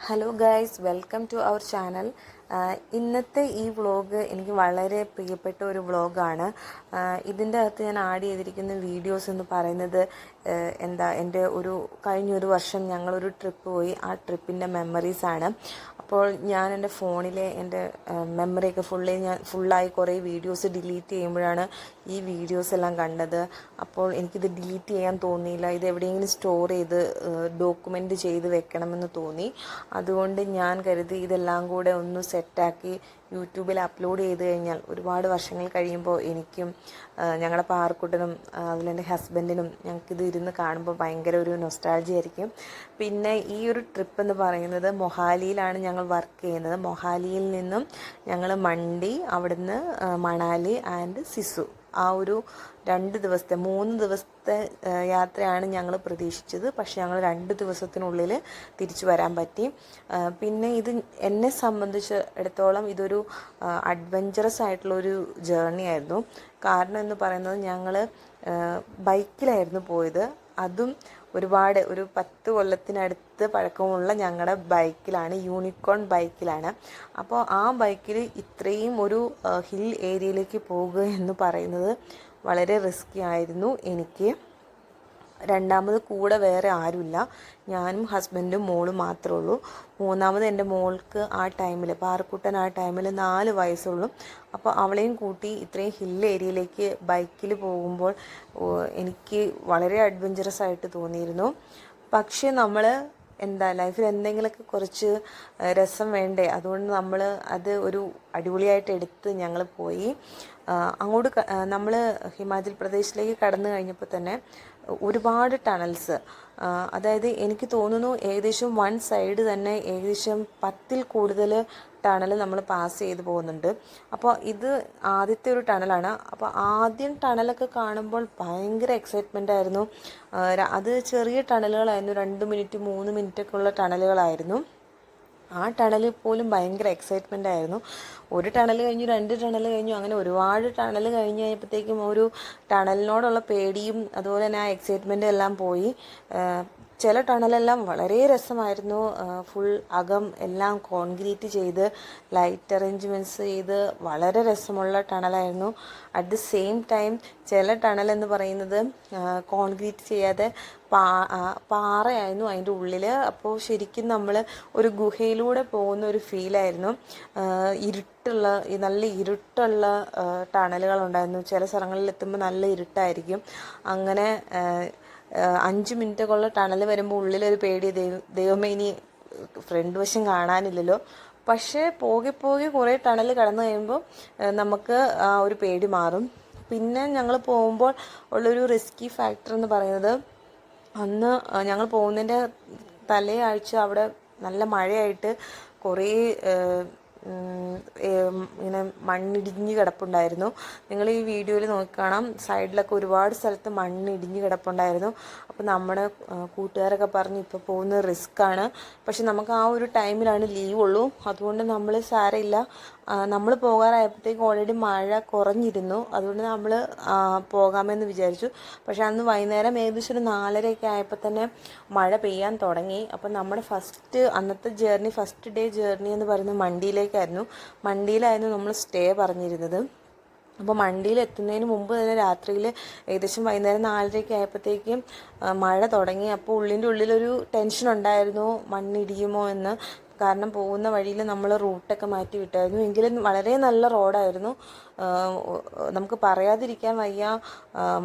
Hello guys welcome to our channel ഇന്നത്തെ ഈ vlog എനിക്ക് വളരെ പ്രിയപ്പെട്ട ഒരു വ്ളോഗാണ് ഇതിന്റെ അകത്ത് ഞാൻ ആഡ് ചെയ്തിരിക്കുന്ന വീഡിയോസ് എന്ന് പറയുന്നത് എന്താ എന്റെ ഒരു കഴിഞ്ഞൊരു വർഷം ഞങ്ങളൊരു ട്രിപ്പ് പോയി. ആ ട്രിപ്പിന്റെ മെമ്മറീസാണ് അപ്പോൾ ഞാൻ എന്റെ ഫോണിലെ എന്റെ മെമ്മറിയൊക്കെ ഫുള്ളി ഞാൻ ഫുള്ളായി കുറേ വീഡിയോസ് ഡിലീറ്റ് ചെയ്യുമ്പോഴാണ് ഈ വീഡിയോസ് എല്ലാം കണ്ടത്. അപ്പോൾ എനിക്കിത് ഡിലീറ്റ് ചെയ്യാൻ തോന്നിയില്ല. ഇത് എവിടെയെങ്കിലും സ്റ്റോർ ചെയ്ത് ഡോക്യുമെന്റ് ചെയ്ത് വെക്കണമെന്ന് തോന്നി. അതുകൊണ്ട് ഞാൻ കരുതി ഇതെല്ലാം കൂടെ ഒന്ന് സെറ്റാക്കി യൂട്യൂബിൽ അപ്ലോഡ് ചെയ്ത് കഴിഞ്ഞാൽ ഒരുപാട് വർഷങ്ങൾ കഴിയുമ്പോൾ എനിക്കും ഞങ്ങളുടെ പാർക്കുട്ടനും എന്റെ ഹസ്ബൻഡിനും ഞങ്ങൾക്കിത് ഇരുന്ന് കാണുമ്പോൾ ഭയങ്കര ഒരു നൊസ്റ്റാൾജി ആയിരിക്കും. പിന്നെ ഈ ഒരു ട്രിപ്പ് എന്ന് പറയുന്നത് മൊഹാലിയിലാണ് ഞങ്ങൾ വർക്ക് ചെയ്യുന്നത്. മൊഹാലിയിൽ നിന്നും ഞങ്ങൾ മണ്ടി അവിടുന്ന് മണാലി ആൻഡ് സിസു. ആ ഒരു രണ്ട് ദിവസത്തെ മൂന്ന് ദിവസത്തെ യാത്രയാണ് ഞങ്ങൾ പ്രതീക്ഷിച്ചത്. പക്ഷേ ഞങ്ങൾ രണ്ട് ദിവസത്തിനുള്ളിൽ തിരിച്ചു വരാൻ പറ്റി. പിന്നെ ഇത് എന്നെ സംബന്ധിച്ചിടത്തോളം ഇതൊരു അഡ്വഞ്ചറസ് ആയിട്ടുള്ളൊരു ജേർണി ആയിരുന്നു. കാരണം എന്ന് പറയുന്നത് ഞങ്ങൾ ബൈക്കിലായിരുന്നു പോയത്. അതും ഒരുപാട് ഒരു പത്ത് കൊല്ലത്തിനടുത്ത് പഴക്കമുള്ള ഞങ്ങളുടെ ബൈക്കിലാണ് യൂണിക്കോൺ ബൈക്കിലാണ്. അപ്പോൾ ആ ബൈക്കിൽ ഇത്രയും ഒരു ഹിൽ ഏരിയയിലേക്ക് പോകുക എന്ന് പറയുന്നത് വളരെ റിസ്കി ആയിരുന്നു എനിക്ക്. രണ്ടാമത് കൂടെ വേറെ ആരുമില്ല. ഞാനും ഹസ്ബൻഡും മോളും മാത്രമേ ഉള്ളൂ. മൂന്നാമത് എന്റെ മോൾക്ക് ആ ടൈമിൽ പാറക്കുട്ടൻ ആ ടൈമിൽ നാല് വയസ്സുള്ളൂ. അപ്പോൾ അവളെയും കൂട്ടി ഇത്രയും ഹിൽ ഏരിയയിലേക്ക് ബൈക്കിൽ പോകുമ്പോൾ എനിക്ക് വളരെ അഡ്വഞ്ചറസ് ആയിട്ട് തോന്നിയിരുന്നു. പക്ഷേ നമ്മൾ എന്താ ലൈഫിൽ എന്തെങ്കിലുമൊക്കെ കുറച്ച് രസം വേണ്ടേ? അതുകൊണ്ട് നമ്മൾ അത് ഒരു അടിപൊളിയായിട്ട് എടുത്ത് ഞങ്ങൾ പോയി. അങ്ങോട്ട് നമ്മൾ ഹിമാചൽ പ്രദേശിലേക്ക് കടന്നു കഴിഞ്ഞപ്പോൾ തന്നെ ഒരുപാട് ടണൽസ്. അതായത് എനിക്ക് തോന്നുന്നു ഏകദേശം വൺ സൈഡ് തന്നെ ഏകദേശം പത്തിൽ കൂടുതൽ ടണൽ നമ്മൾ പാസ് ചെയ്ത് പോകുന്നുണ്ട്. അപ്പോൾ ഇത് ആദ്യത്തെ ഒരു ടണലാണ്. അപ്പോൾ ആദ്യം ടണലൊക്കെ കാണുമ്പോൾ ഭയങ്കര എക്സൈറ്റ്മെന്റ് ആയിരുന്നു. അത് ചെറിയ ടണലുകളായിരുന്നു. രണ്ട് മിനിറ്റ് മൂന്ന് മിനിറ്റൊക്കെ ഉള്ള ടണലുകളായിരുന്നു. ആ ടണലിൽ പോലും ഭയങ്കര എക്സൈറ്റ്മെന്റ് ആയിരുന്നു. ഒരു ടണൽ കഴിഞ്ഞു രണ്ട് ടണൽ കഴിഞ്ഞു അങ്ങനെ ഒരുപാട് ടണൽ കഴിഞ്ഞ് കഴിഞ്ഞപ്പോഴത്തേക്കും ഒരു ടണലിനോടുള്ള പേടിയും അതുപോലെ തന്നെ ആ എക്സൈറ്റ്മെന്റും എല്ലാം പോയി. ചില ടണലെല്ലാം വളരെ രസമായിരുന്നു. ഫുൾ അകം എല്ലാം കോൺക്രീറ്റ് ചെയ്ത് ലൈറ്റ് അറേഞ്ച്മെന്റ്സ് ചെയ്ത് വളരെ രസമുള്ള ടണലായിരുന്നു. അറ്റ് ദി സെയിം ടൈം ചില ടണൽ എന്ന് പറയുന്നത് കോൺക്രീറ്റ് ചെയ്യാതെ പാ പാറയായിരുന്നു അതിന്റെ ഉള്ളിൽ അപ്പോൾ ശരിക്കും നമ്മൾ ഒരു ഗുഹയിലൂടെ പോകുന്ന ഒരു ഫീലായിരുന്നു ഇരുട്ടുള്ള നല്ല ഇരുട്ടുള്ള ടണലുകളുണ്ടായിരുന്നു ചില സ്ഥലങ്ങളിൽ എത്തുമ്പോൾ നല്ല ഇരുട്ടായിരിക്കും. അങ്ങനെ അഞ്ച് മിനിറ്റൊക്കെ ഉള്ള ടണൽ വരുമ്പോൾ ഉള്ളിലൊരു പേടി ദൈവ ദൈവമേ ഇനി ഫ്രണ്ട് വശം കാണാനില്ലല്ലോ. പക്ഷേ പോകെ പോകെ കുറേ ടണൽ കടന്നു കഴിയുമ്പോൾ നമുക്ക് ആ ഒരു പേടി മാറും. പിന്നെ ഞങ്ങൾ പോകുമ്പോൾ ഉള്ളൊരു റിസ്കി ഫാക്ടർ എന്ന് പറയുന്നത് അന്ന് ഞങ്ങൾ പോകുന്നതിന്റെ തലേ ആഴ്ച അവിടെ നല്ല മഴയായിട്ട് കുറേ ഇങ്ങനെ മണ്ണിടിഞ്ഞ് കിടപ്പുണ്ടായിരുന്നു. നിങ്ങൾ ഈ വീഡിയോയിൽ നോക്കിക്കാണാം. സൈഡിലൊക്കെ ഒരുപാട് സ്ഥലത്ത് മണ്ണിടിഞ്ഞ് കിടപ്പുണ്ടായിരുന്നു. അപ്പോൾ നമ്മുടെ കൂട്ടുകാരൊക്കെ പറഞ്ഞ് ഇപ്പോൾ പോകുന്നത് റിസ്ക്കാണ്. പക്ഷെ നമുക്ക് ആ ഒരു ടൈമിലാണ് ലീവ് ഉള്ളൂ. അതുകൊണ്ട് നമ്മൾ സാരമില്ല. നമ്മൾ പോകാറായപ്പോഴത്തേക്കും ഓൾറെഡി മഴ കുറഞ്ഞിരുന്നു. അതുകൊണ്ട് നമ്മൾ പോകാമെന്ന് വിചാരിച്ചു. പക്ഷെ അന്ന് വൈകുന്നേരം ഏകദേശം ഒരു നാലരയൊക്കെ ആയപ്പോൾ തന്നെ മഴ പെയ്യാൻ തുടങ്ങി. അപ്പോൾ നമ്മുടെ ഫസ്റ്റ് അന്നത്തെ ജേർണി ഫസ്റ്റ് ഡേ ജേർണി എന്ന് പറയുന്നത് മണ്ടിയിലേക്കായിരുന്നു. മണ്ടിയിലായിരുന്നു നമ്മൾ സ്റ്റേ പറഞ്ഞിരുന്നത്. അപ്പോൾ മണ്ടിയിൽ എത്തുന്നതിന് മുമ്പ് തന്നെ രാത്രിയിൽ ഏകദേശം വൈകുന്നേരം നാലരയ്ക്ക് ആയപ്പോഴത്തേക്കും മഴ തുടങ്ങി. അപ്പോൾ ഉള്ളിന്റെ ഉള്ളിലൊരു ടെൻഷൻ ഉണ്ടായിരുന്നു. മണ്ണിടിയുമോ എന്ന്. കാരണം പോകുന്ന വഴിയിൽ നമ്മൾ റൂട്ടൊക്കെ മാറ്റി വിട്ടായിരുന്നു. എങ്കിലും വളരെ നല്ല റോഡായിരുന്നു. നമുക്ക് പറയാതിരിക്കാൻ വയ്യ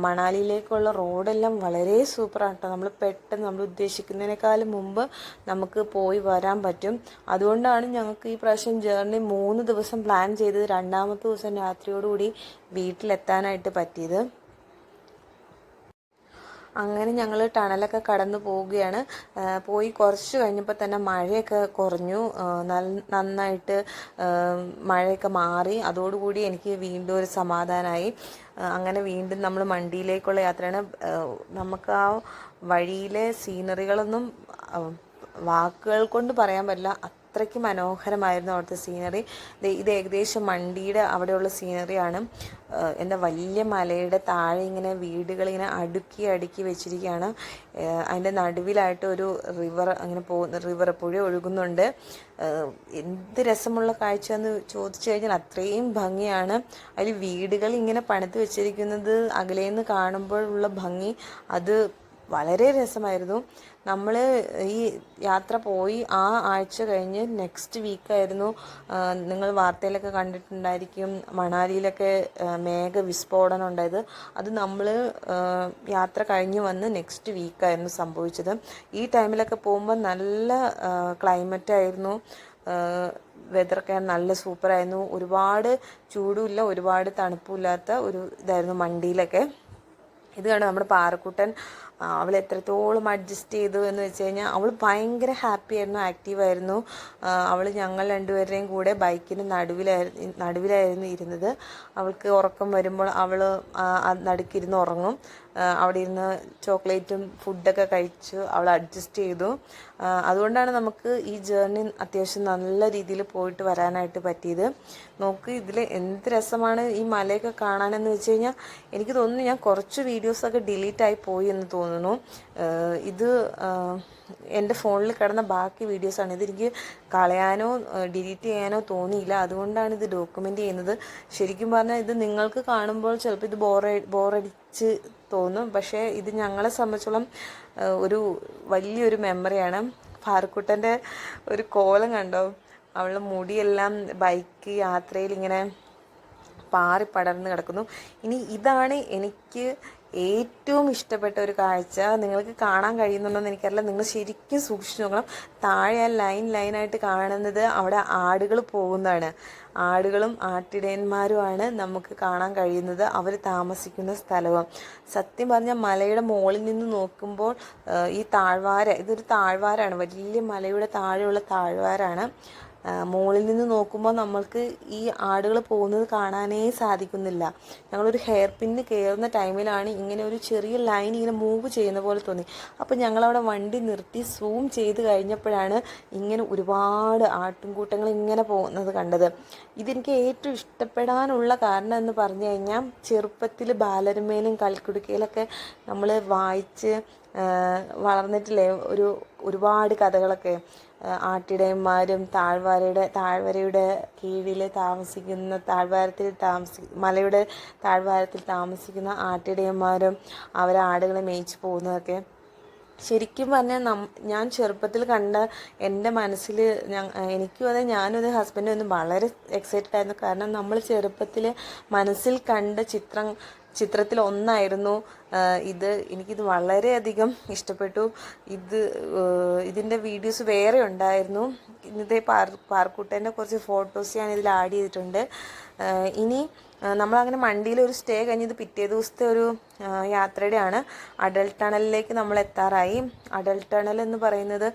മണാലിയിലേക്കുള്ള റോഡെല്ലാം വളരെ സൂപ്പറാണ് കേട്ടോ. നമ്മൾ പെട്ടെന്ന് നമ്മൾ ഉദ്ദേശിക്കുന്നതിനേക്കാളും മുമ്പ് നമുക്ക് പോയി വരാൻ പറ്റും. അതുകൊണ്ടാണ് ഞങ്ങൾക്ക് ഈ പ്രാവശ്യം ജേർണി മൂന്ന് ദിവസം പ്ലാൻ ചെയ്തത് രണ്ടാമത്തെ ദിവസം രാത്രിയോടുകൂടി വീട്ടിലെത്താനായിട്ട് പറ്റിയത്. അങ്ങനെ ഞങ്ങൾ ടണലൊക്കെ കടന്നു പോവുകയാണ്. പോയി കുറച്ച് കഴിഞ്ഞപ്പോൾ തന്നെ മഴയൊക്കെ കുറഞ്ഞു. നന്നായിട്ട് മഴയൊക്കെ മാറി. അതോടുകൂടി എനിക്ക് വീണ്ടും ഒരു സമാധാനമായി അങ്ങനെ വീണ്ടും നമ്മൾ മണ്ടിയിലേക്കുള്ള യാത്രയാണ്. നമുക്ക് ആ വഴിയിലെ സീനറികളൊന്നും വാക്കുകൾ കൊണ്ട് പറയാൻ പറ്റില്ല. അത്രയ്ക്ക് മനോഹരമായിരുന്നു അവിടുത്തെ സീനറി ഇത് ഏകദേശം മണ്ടിയുടെ അവിടെയുള്ള സീനറിയാണ് എന്താ വലിയ മലയുടെ താഴെ ഇങ്ങനെ വീടുകൾ ഇങ്ങനെ അടുക്കി അടുക്കി വെച്ചിരിക്കുകയാണ്. അതിന്റെ നടുവിലായിട്ട് ഒരു റിവർ അങ്ങനെ പോകുന്ന റിവർ പുഴ ഒഴുകുന്നുണ്ട്. എന്ത് രസമുള്ള കാഴ്ച എന്ന് ചോദിച്ചു കഴിഞ്ഞാൽ അത്രയും ഭംഗിയാണ്. അതിൽ വീടുകൾ ഇങ്ങനെ പണിത് വെച്ചിരിക്കുന്നത് അകലേന്ന് കാണുമ്പോഴുള്ള ഭംഗി. അത് വളരെ രസമായിരുന്നു. നമ്മൾ ഈ യാത്ര പോയി ആ ആഴ്ച കഴിഞ്ഞ് നെക്സ്റ്റ് വീക്കായിരുന്നു നിങ്ങൾ വാർത്തയിലൊക്കെ കണ്ടിട്ടുണ്ടായിരിക്കും മണാലിയിലൊക്കെ മേഘ വിസ്ഫോടനം ഉണ്ടായത്. അത് നമ്മൾ യാത്ര കഴിഞ്ഞ് വന്ന് നെക്സ്റ്റ് വീക്കായിരുന്നു സംഭവിച്ചത്. ഈ ടൈമിലൊക്കെ പോകുമ്പോൾ നല്ല ക്ലൈമറ്റ് ആയിരുന്നു. വെതറൊക്കെ നല്ല സൂപ്പറായിരുന്നു ഒരുപാട് ചൂടുമില്ല ഒരുപാട് തണുപ്പില്ലാത്ത ഒരു ഇതായിരുന്നു മണ്ടിയിലൊക്കെ. ഇത് കണ്ട് നമ്മുടെ പാറക്കുട്ടൻ അവൾ എത്രത്തോളം അഡ്ജസ്റ്റ് ചെയ്തു എന്ന് വെച്ച് കഴിഞ്ഞാൽ അവൾ ഭയങ്കര ഹാപ്പി ആയിരുന്നു ആക്റ്റീവായിരുന്നു അവൾ ഞങ്ങൾ രണ്ടുപേരുടെയും കൂടെ ബൈക്കിന് നടുവിലായിരുന്നു നടുവിലായിരുന്നു ഇരുന്നത്. അവൾക്ക് ഉറക്കം വരുമ്പോൾ അവൾ നടുക്കിരുന്ന് ഉറങ്ങും. അവിടെ ഇരുന്ന് ചോക്ലേറ്റും ഫുഡൊക്കെ കഴിച്ചു അവൾ അഡ്ജസ്റ്റ് ചെയ്തു. അതുകൊണ്ടാണ് നമുക്ക് ഈ ജേർണി അത്യാവശ്യം നല്ല രീതിയിൽ പോയിട്ട് വരാനായിട്ട് പറ്റിയത്. നോക്ക് ഇതിൽ എന്ത് രസമാണ് ഈ മലയൊക്കെ കാണാനെന്ന് വെച്ച് കഴിഞ്ഞാൽ എനിക്ക് തോന്നുന്നു ഞാൻ കുറച്ച് വീഡിയോസൊക്കെ ഡിലീറ്റ് ആയി പോയി എന്ന് തോന്നുന്നു. ഇത് എന്റെ ഫോണിൽ കിടന്ന ബാക്കി വീഡിയോസാണ് ഇതെനിക്ക് കളയാനോ ഡിലീറ്റ് ചെയ്യാനോ തോന്നിയില്ല. അതുകൊണ്ടാണ് ഇത് ഡോക്യുമെന്റ് ചെയ്യുന്നത്. ശരിക്കും പറഞ്ഞാൽ ഇത് നിങ്ങൾക്ക് കാണുമ്പോൾ ചിലപ്പോൾ ഇത് ബോറ ബോറടിച്ച് തോന്നും. പക്ഷേ ഇത് ഞങ്ങളെ സംബന്ധിച്ചോളം ഒരു വലിയൊരു മെമ്മറിയാണ്. ഫാർക്കുട്ടന്റെ ഒരു കോലം കണ്ടോ? അവളുടെ മുടിയെല്ലാം ബൈക്ക് യാത്രയിൽ ഇങ്ങനെ പാറി പടർന്ന് കിടക്കുന്നു. ഇനി ഇതാണ് എനിക്ക് ഏറ്റവും ഇഷ്ടപ്പെട്ട ഒരു കാഴ്ച നിങ്ങൾക്ക് കാണാൻ കഴിയുന്നുണ്ടോയെന്ന് എനിക്കറിയില്ല. നിങ്ങൾ ശരിക്കും സൂക്ഷിച്ചു നോക്കണം. താഴെ ലൈൻ ലൈനായിട്ട് കാണുന്നത് അവിടെ ആടുകൾ പോകുന്നതാണ്. ആടുകളും ആട്ടിടയന്മാരുമാണ് നമുക്ക് കാണാൻ കഴിയുന്നത്. അവർ താമസിക്കുന്ന സ്ഥലവും. സത്യം പറഞ്ഞാൽ മലയുടെ മുകളിൽ നിന്ന് നോക്കുമ്പോൾ ഈ താഴ്വാര ഇതൊരു താഴ്വാരാണ്. വലിയ മലയുടെ താഴെയുള്ള താഴ്വാരാണ്. മുകളിൽ നിന്ന് നോക്കുമ്പോൾ നമ്മൾക്ക് ഈ ആടുകൾ പോകുന്നത് കാണാനേ സാധിക്കുന്നില്ല. ഞങ്ങളൊരു ഹെയർ പിന്ന് കയറുന്ന ടൈമിലാണ് ഇങ്ങനെ ഒരു ചെറിയ ലൈൻ ഇങ്ങനെ മൂവ് ചെയ്യുന്ന പോലെ തോന്നി. അപ്പോൾ ഞങ്ങളവിടെ വണ്ടി നിർത്തി സൂം ചെയ്ത് കഴിഞ്ഞപ്പോഴാണ് ഇങ്ങനെ ഒരുപാട് ആട്ടിൻകൂട്ടങ്ങൾ ഇങ്ങനെ പോകുന്നത് കണ്ടത്. ഇതെനിക്ക് ഏറ്റവും ഇഷ്ടപ്പെടാനുള്ള കാരണം എന്ന് പറഞ്ഞു കഴിഞ്ഞാൽ ചെറുപ്പത്തിൽ ബാലരമേലും കൽക്കുടുക്കയിലൊക്കെ നമ്മൾ വായിച്ച് വളർന്നിട്ടില്ലേ ഒരു ഒരുപാട് കഥകളൊക്കെ. ആട്ടിടയന്മാരും താഴ്വരയുടെ താഴ്വരയുടെ കീഴിൽ താമസിക്കുന്ന താഴ്വാരത്തിൽ താമസി മലയുടെ താഴ്വാരത്തിൽ താമസിക്കുന്ന ആട്ടിടയന്മാരും അവരെ ആടുകളെ മേയിച്ച് പോകുന്നതൊക്കെ. ശരിക്കും പറഞ്ഞാൽ നം ഞാൻ ചെറുപ്പത്തിൽ കണ്ട എന്റെ മനസ്സിൽ ഞാൻ എനിക്കും അതെ ഞാനും അതെ ഹസ്ബൻഡും ഒന്നും വളരെ എക്സൈറ്റഡ് ആയിരുന്നു. കാരണം നമ്മൾ ചെറുപ്പത്തിൽ മനസ്സിൽ കണ്ട ചിത്രം ചിത്രത്തിൽ ഒന്നായിരുന്നു. ഇത് എനിക്കിത് വളരെയധികം ഇഷ്ടപ്പെട്ടു. ഇത് ഇതിന്റെ വീഡിയോസ് വേറെ ഉണ്ടായിരുന്നു. ഇന്നത്തെ പാർ പാർക്കൂട്ടേന്റെ കുറച്ച് ഫോട്ടോസ് ഞാൻ ഇതിൽ ആഡ് ചെയ്തിട്ടുണ്ട്. ഇനി നമ്മളങ്ങനെ മണ്ടിയിൽ ഒരു സ്റ്റേ കഴിഞ്ഞത് പിറ്റേ ദിവസത്തെ ഒരു യാത്രയുടെയാണ്. അടൽ ടണലിലേക്ക് നമ്മൾ എത്താറായി. അടൽ ടണൽ എന്ന് പറയുന്നത്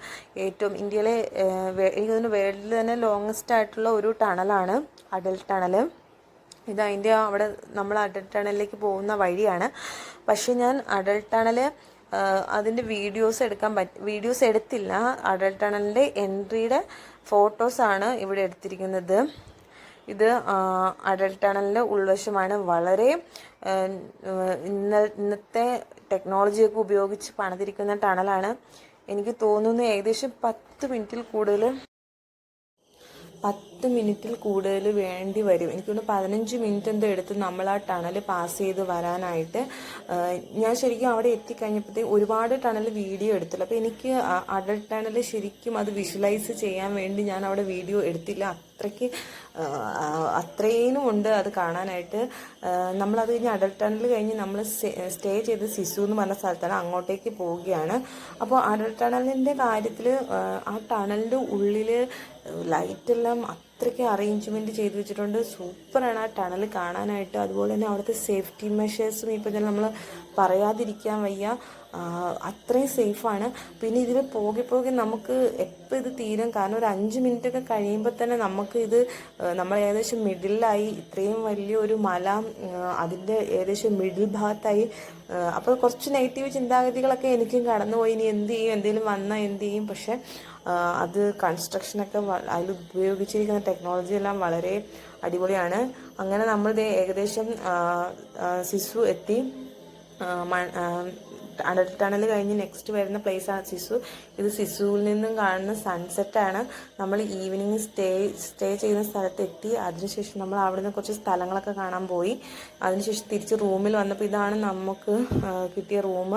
ഏറ്റവും ഇന്ത്യയിലെ എനിക്ക് തോന്നുന്നു വേൾഡിൽ തന്നെ ലോങ്ങസ്റ്റ് ആയിട്ടുള്ള ഒരു ടണലാണ് അടൽ ടണൽ. ഇത് അതിന്റെ അവിടെ നമ്മൾ അഡൽട്ട് ടണലിലേക്ക് പോകുന്ന വഴിയാണ്. പക്ഷെ ഞാൻ അഡൽട്ട് ടണൽ അതിന്റെ വീഡിയോസ് എടുക്കാൻ പറ്റ വീഡിയോസ് എടുത്തില്ല. അഡൽട്ട് ടണലിന്റെ എൻട്രിയുടെ ഫോട്ടോസാണ് ഇവിടെ എടുത്തിരിക്കുന്നത്. ഇത് അഡൽട്ട് ടണലിന്റെ ഉൾവശമാണ്. വളരെ ഇന്ന ഇന്നത്തെ ടെക്നോളജിയൊക്കെ ഉപയോഗിച്ച് പണിതിരിക്കുന്ന ടണലാണ് എനിക്ക് തോന്നുന്നു ഏകദേശം പത്ത് മിനിറ്റിൽ കൂടുതൽ പത്ത് മിനിറ്റിൽ കൂടുതൽ വേണ്ടി വരും. എനിക്കൊന്ന് പതിനഞ്ച് മിനിറ്റ് എന്തോ എടുത്ത് നമ്മൾ ആ ടണൽ പാസ് ചെയ്ത് വരാനായിട്ട് ഞാൻ ശരിക്കും അവിടെ എത്തിക്കഴിഞ്ഞപ്പോഴത്തേക്ക് ഒരുപാട് ടണൽ വീഡിയോ എടുത്തില്ല. അപ്പോൾ എനിക്ക് അടൽ ടണൽ ശരിക്കും അത് വിഷ്വലൈസ് ചെയ്യാൻ വേണ്ടി ഞാൻ അവിടെ വീഡിയോ എടുത്തില്ല. അത്രയ്ക്ക് അത്രയും ഉണ്ട് അത് കാണാനായിട്ട്. നമ്മളത് കഴിഞ്ഞ് അടൽ ടണൽ കഴിഞ്ഞ് നമ്മൾ സ്റ്റേ ചെയ്ത് സിസു എന്ന് പറഞ്ഞ സ്ഥലത്താണ് അങ്ങോട്ടേക്ക് പോവുകയാണ്. അപ്പോൾ അടൽ ടണലിന്റെ കാര്യത്തിൽ ആ ടണലിന്റെ ഉള്ളിൽ ലൈറ്റെല്ലാം അത്രയ്ക്ക് അറേഞ്ച്മെന്റ് ചെയ്ത് വെച്ചിട്ടുണ്ട്. സൂപ്പറാണ് ആ ടണൽ കാണാനായിട്ട്. അതുപോലെ തന്നെ അവിടുത്തെ സേഫ്റ്റി മെഷേഴ്സും ഇപ്പം തന്നെ നമ്മൾ പറയാതിരിക്കാൻ വയ്യ. അത്രയും സേഫാണ് പിന്നെ ഇതിൽ പോകെ പോകെ നമുക്ക് എപ്പോൾ ഇത് തീരും? കാരണം ഒരു അഞ്ച് മിനിറ്റ് ഒക്കെ കഴിയുമ്പോൾ തന്നെ നമുക്ക് ഇത് നമ്മൾ ഏകദേശം മിഡിലായി ഇത്രയും വലിയൊരു മല അതിന്റെ ഏകദേശം മിഡിൽ ഭാഗത്തായി. അപ്പോൾ കുറച്ച് നെഗറ്റീവ് ചിന്താഗതികളൊക്കെ എനിക്കും കടന്നുപോയി. ഇനി എന്ത് ചെയ്യും? എന്തെങ്കിലും വന്നാൽ എന്ത് ചെയ്യും? പക്ഷെ അത് കൺസ്ട്രക്ഷനൊക്കെ അതിൽ ഉപയോഗിച്ചിരിക്കുന്ന ടെക്നോളജി എല്ലാം വളരെ അടിപൊളിയാണ്. അങ്ങനെ നമ്മൾ ഏകദേശം സിസു എത്തി. അടൽ ടണൽ കഴിഞ്ഞ് നെക്സ്റ്റ് വരുന്ന place ആണ് സിസു. ഇത് സിസുവിൽ നിന്നും കാണുന്ന സൺസെറ്റാണ് നമ്മൾ ഈവനിങ് സ്റ്റേ സ്റ്റേ ചെയ്യുന്ന സ്ഥലത്ത് എത്തി. അതിനുശേഷം നമ്മൾ അവിടെ നിന്ന് കുറച്ച് സ്ഥലങ്ങളൊക്കെ കാണാൻ പോയി. അതിനുശേഷം തിരിച്ച് റൂമിൽ വന്നപ്പോൾ ഇതാണ് നമുക്ക് കിട്ടിയ റൂം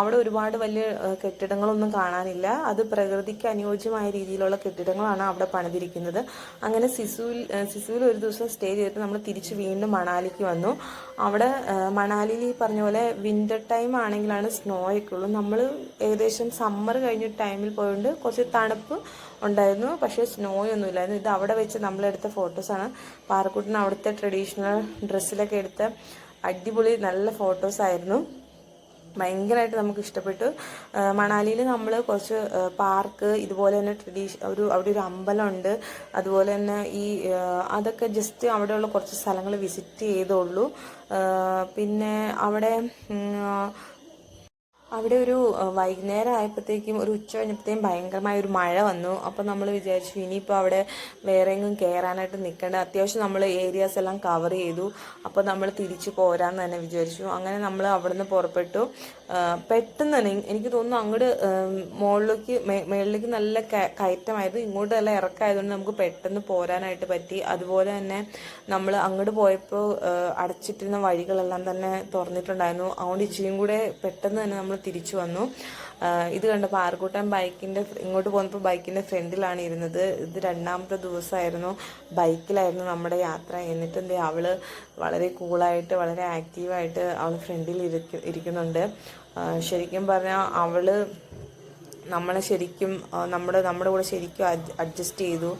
അവിടെ ഒരുപാട് വലിയ കെട്ടിടങ്ങളൊന്നും കാണാനില്ല. അത് പ്രകൃതിക്ക് അനുയോജ്യമായ രീതിയിലുള്ള കെട്ടിടങ്ങളാണ് അവിടെ പണിതിരിക്കുന്നത്. അങ്ങനെ സിസുവിൽ സിസുവിൽ ഒരു ദിവസം സ്റ്റേ ചെയ്തിട്ട് നമ്മൾ തിരിച്ച് വീണ്ടും മണാലിക്ക് വന്നു. അവിടെ മണാലിയിൽ ഈ പറഞ്ഞ പോലെ വിന്റർ ടൈം ആണെങ്കിലാണ് സ്നോ ഒക്കെ ഉള്ളൂ. നമ്മൾ ഏകദേശം സമ്മർ കഴിഞ്ഞ ടൈമിൽ പോയതുകൊണ്ട് കുറച്ച് തണുപ്പ് ഉണ്ടായിരുന്നു പക്ഷേ സ്നോ ഒന്നും ഇല്ലായിരുന്നു. ഇത് അവിടെ വെച്ച് നമ്മളെടുത്ത ഫോട്ടോസാണ് പാറക്കൂട്ടിന് അവിടുത്തെ ട്രഡീഷണൽ ഡ്രസ്സിലൊക്കെ എടുത്ത അടിപൊളി നല്ല ഫോട്ടോസ് ആയിരുന്നു. ഭയങ്കരമായിട്ട് നമുക്ക് ഇഷ്ടപ്പെട്ടു. മണാലിയിൽ നമ്മൾ കുറച്ച് പാർക്ക് ഇതുപോലെ തന്നെ ട്രഡീഷ ഒരു അവിടെ ഒരു അമ്പലമുണ്ട്. അതുപോലെ തന്നെ ഈ അതൊക്കെ ജസ്റ്റ് അവിടെയുള്ള കുറച്ച് സ്ഥലങ്ങൾ വിസിറ്റ് ചെയ്തോളൂ പിന്നെ അവിടെ അവിടെ ഒരു വൈകുന്നേരം ആയപ്പോഴത്തേക്കും ഒരു ഉച്ച കഴിഞ്ഞപ്പോഴത്തേക്കും ഭയങ്കരമായ ഒരു മഴ വന്നു. അപ്പോൾ നമ്മൾ വിചാരിച്ചു ഇനിയിപ്പോൾ അവിടെ വേറെ എങ്ങും കയറാനായിട്ട് നിൽക്കേണ്ട അത്യാവശ്യം നമ്മൾ ഏരിയാസ് എല്ലാം കവർ ചെയ്തു. അപ്പോൾ നമ്മൾ തിരിച്ചു പോരാന്ന് തന്നെ വിചാരിച്ചു. അങ്ങനെ നമ്മൾ അവിടുന്ന് പുറപ്പെട്ടു. പെട്ടെന്ന് തന്നെ എനിക്ക് തോന്നുന്നു അങ്ങോട്ട് മുകളിലേക്ക് മേളിലേക്ക് നല്ല കയറ്റമായിരുന്നു. ഇങ്ങോട്ട് നല്ല ഇറക്കമായതുകൊണ്ട് നമുക്ക് പെട്ടെന്ന് പോരാനായിട്ട് പറ്റി. അതുപോലെ തന്നെ നമ്മൾ അങ്ങോട്ട് പോയപ്പോൾ അടച്ചിട്ടിരുന്ന വഴികളെല്ലാം തന്നെ തുറന്നിട്ടുണ്ടായിരുന്നു. അതുകൊണ്ട് ഇച്ചിരിയും കൂടെ പെട്ടെന്ന് തന്നെ നമ്മൾ തിരിച്ചു വന്നു. ഇത് കണ്ടപ്പോൾ ആർക്കൂട്ടൻ ബൈക്കിന്റെ ഇങ്ങോട്ട് പോകുന്നപ്പോൾ ബൈക്കിന്റെ ഫ്രണ്ടിലാണ് ഇരുന്നത്. ഇത് രണ്ടാമത്തെ ദിവസമായിരുന്നു. ബൈക്കിലായിരുന്നു നമ്മുടെ യാത്ര. എന്നിട്ട് എന്തേ അവൾ വളരെ കൂളായിട്ട് വളരെ ആക്റ്റീവായിട്ട് അവൾ ഫ്രണ്ടിൽ ഇരിക്കുന്നുണ്ട്. ശരിക്കും പറഞ്ഞാൽ അവൾ നമ്മളെ ശരിക്കും നമ്മുടെ നമ്മുടെ കൂടെ ശരിക്കും അഡ്ജസ്റ്റ് ചെയ്തു.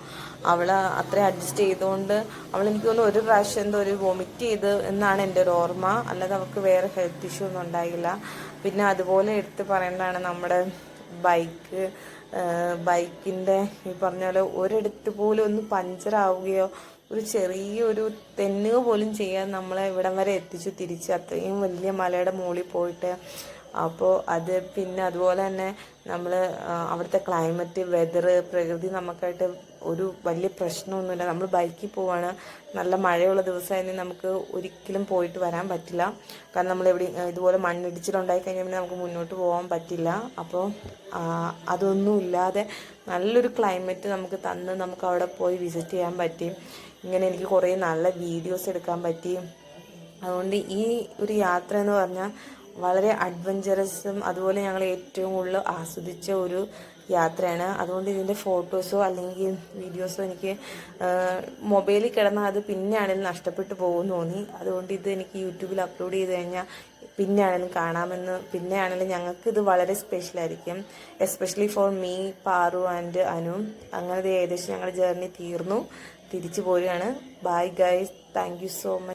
അവൾ അത്ര അഡ്ജസ്റ്റ് ചെയ്തുകൊണ്ട് അവൾ എനിക്ക് തോന്നുന്നു ഒരു പ്രാവശ്യം എന്തോ ഒരു വോമിറ്റ് ചെയ്ത് എന്നാണ് എന്റെ ഒരു ഓർമ്മ. അല്ലാതെ അവൾക്ക് വേറെ ഹെൽത്ത് ഇഷ്യൂ ഒന്നും ഉണ്ടായില്ല. പിന്നെ അതുപോലെ എടുത്ത് പറയേണ്ടതാണ് നമ്മുടെ ബൈക്ക് ബൈക്കിന്റെ ഈ പറഞ്ഞ പോലെ ഒരിടത്ത് പോലും ഒന്ന് പഞ്ചറാവുകയോ ഒരു ചെറിയൊരു തെന്നുക പോലും ചെയ്യാൻ നമ്മളെ ഇവിടം വരെ എത്തിച്ചു തിരിച്ച്. അത്രയും വലിയ മലയുടെ മുകളിൽ പോയിട്ട് അപ്പോൾ അത് പിന്നെ അതുപോലെ തന്നെ നമ്മൾ അവിടുത്തെ ക്ലൈമറ്റ് വെതർ പ്രകൃതി നമുക്കായിട്ട് ഒരു വലിയ പ്രശ്നമൊന്നുമില്ല. നമ്മൾ ബൈക്കിൽ പോവാണ്. നല്ല മഴയുള്ള ദിവസമായി നമുക്ക് ഒരിക്കലും പോയിട്ട് വരാൻ പറ്റില്ല. കാരണം നമ്മൾ എവിടെ ഇതുപോലെ മണ്ണിടിച്ചിലുണ്ടായി കഴിഞ്ഞാൽ പിന്നെ നമുക്ക് മുന്നോട്ട് പോകാൻ പറ്റില്ല. അപ്പോൾ അതൊന്നുമില്ലാതെ നല്ലൊരു ക്ലൈമറ്റ് നമുക്ക് തന്ന് നമുക്ക് അവിടെ പോയി വിസിറ്റ് ചെയ്യാൻ പറ്റി. ഇങ്ങനെ എനിക്ക് കുറേ നല്ല വീഡിയോസ് എടുക്കാൻ പറ്റി. അതുകൊണ്ട് ഈ ഒരു യാത്ര എന്ന് പറഞ്ഞാൽ വളരെ അഡ്വഞ്ചറസും അതുപോലെ ഞങ്ങൾ ഏറ്റവും കൂടുതൽ ആസ്വദിച്ച ഒരു യാത്രയാണ്. അതുകൊണ്ട് ഇതിന്റെ ഫോട്ടോസോ അല്ലെങ്കിൽ വീഡിയോസോ എനിക്ക് മൊബൈലിൽ കിടന്നാൽ അത് പിന്നെയാണെങ്കിലും നഷ്ടപ്പെട്ടു പോകുമെന്ന് തോന്നി. അതുകൊണ്ട് ഇത് എനിക്ക് യൂട്യൂബിൽ അപ്ലോഡ് ചെയ്ത് കഴിഞ്ഞാൽ പിന്നെയാണെങ്കിലും കാണാമെന്ന് പിന്നെയാണെങ്കിലും ഞങ്ങൾക്ക് ഇത് വളരെ സ്പെഷ്യൽ ആയിരിക്കും. Especially for me Paru and Anu. അങ്ങനെ ഏകദേശം ഞങ്ങളുടെ ജേർണി തീർന്നു. തിരിച്ചു പോവുകയാണ് bye guys thank so much